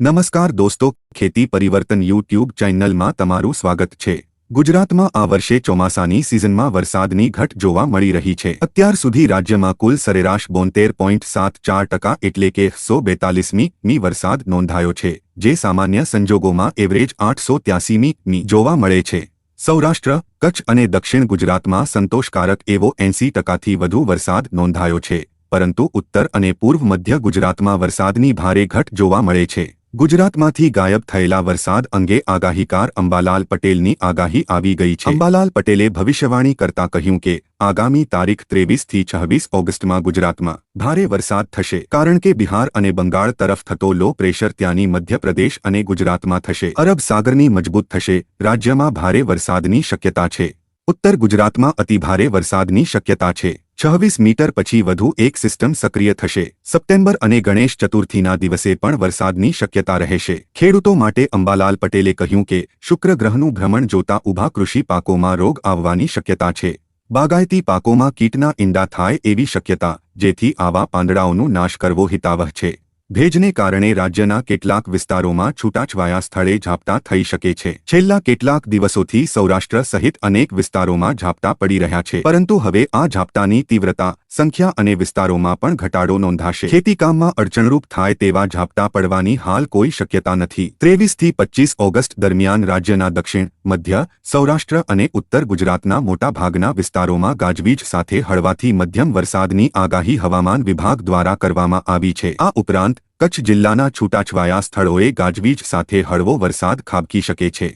નમસ્કાર દોસ્તો, ખેતી પરિવર્તન યુટ્યુબ ચેનલમાં તમારું સ્વાગત છે. ગુજરાતમાં આ વર્ષે ચોમાસાની સિઝનમાં વરસાદની ઘટ જોવા મળી રહી છે. અત્યાર સુધી રાજ્યમાં કુલ સરેરાશ બોતેર પોઈન્ટ સાત ચાર ટકા એટલે કે સો બેતાલીસમી વરસાદ નોંધાયો છે, જે સામાન્ય સંજોગોમાં એવરેજ આઠસો ત્યાસીમી જોવા મળે છે. સૌરાષ્ટ્ર, કચ્છ અને દક્ષિણ ગુજરાતમાં સંતોષકારક એવો એંસી ટકાથી વધુ વરસાદ નોંધાયો છે, પરંતુ ઉત્તર અને પૂર્વ મધ્ય ગુજરાતમાં વરસાદની ભારે ઘટ જોવા મળે છે. ગુજરાતમાંથી ગાયબ થયેલા વરસાદ અંગે આગાહીકાર અંબાલાલ પટેલની આગાહી આવી ગઈ છે. અંબાલાલ પટેલે ભવિષ્યવાણી કરતા કહ્યું કે, આગામી તારીખ ત્રેવીસથી છવ્વીસ ઓગસ્ટમાં ગુજરાતમાં ભારે વરસાદ થશે. કારણ કે બિહાર અને બંગાળ તરફ થતો લો પ્રેશર ત્યાંની મધ્યપ્રદેશ અને ગુજરાતમાં થશે. અરબ સાગરની મજબૂત થશે. રાજ્યમાં ભારે વરસાદની શક્યતા છે. ઉત્તર ગુજરાતમાં અતિભારે વરસાદની શક્યતા છે. છવ્વીસ મીટર પછી વધુ એક સિસ્ટમ સક્રિય થશે. સપ્ટેમ્બર અને ગણેશ ચતુર્થીના દિવસે પણ વરસાદની શક્યતા રહેશે. ખેડૂતો માટે અંબાલાલ પટેલે કહ્યું કે, શુક્ર ગ્રહનું ભ્રમણ જોતા ઊભા કૃષિ પાકોમાં રોગ આવવાની શક્યતા છે. બાગાયતી પાકોમાં કીટના ઈંડા થાય એવી શક્યતા, જેથી આવા પાંદડાઓનો નાશ કરવો હિતાવહ છે. ભેજને કારણે રાજ્યના કેટલાક વિસ્તારોમાં છૂટાછવાયા સ્થળે ઝાપટા થઈ શકે છે. છેલ્લા કેટલાક દિવસોથી સૌરાષ્ટ્ર સહિત અનેક વિસ્તારોમાં ઝાપટા પડી રહ્યા છે. પરંતુ હવે આ ઝાપટાની તીવ્રતા, સંખ્યા અને વિસ્તારોમાં પણ ઘટાડો નોંધાશે. ખેતીકામમાં અડચણરૂપ થાય તેવા ઝાપટા પડવાની હાલ કોઈ શક્યતા નથી. ત્રેવીસથી પચ્ચીસ ઓગસ્ટ દરમિયાન રાજ્યના દક્ષિણ, મધ્ય, સૌરાષ્ટ્ર અને ઉત્તર ગુજરાતના મોટાભાગના વિસ્તારોમાં ગાજવીજ સાથે હળવાથી મધ્યમ વરસાદની આગાહી હવામાન વિભાગ દ્વારા કરવામાં આવી છે. આ ઉપરાંત કચ્છ જિલ્લાના છૂટાછવાયા સ્થળોએ ગાજવીજ સાથે હળવો વરસાદ ખાબકી શકે છે.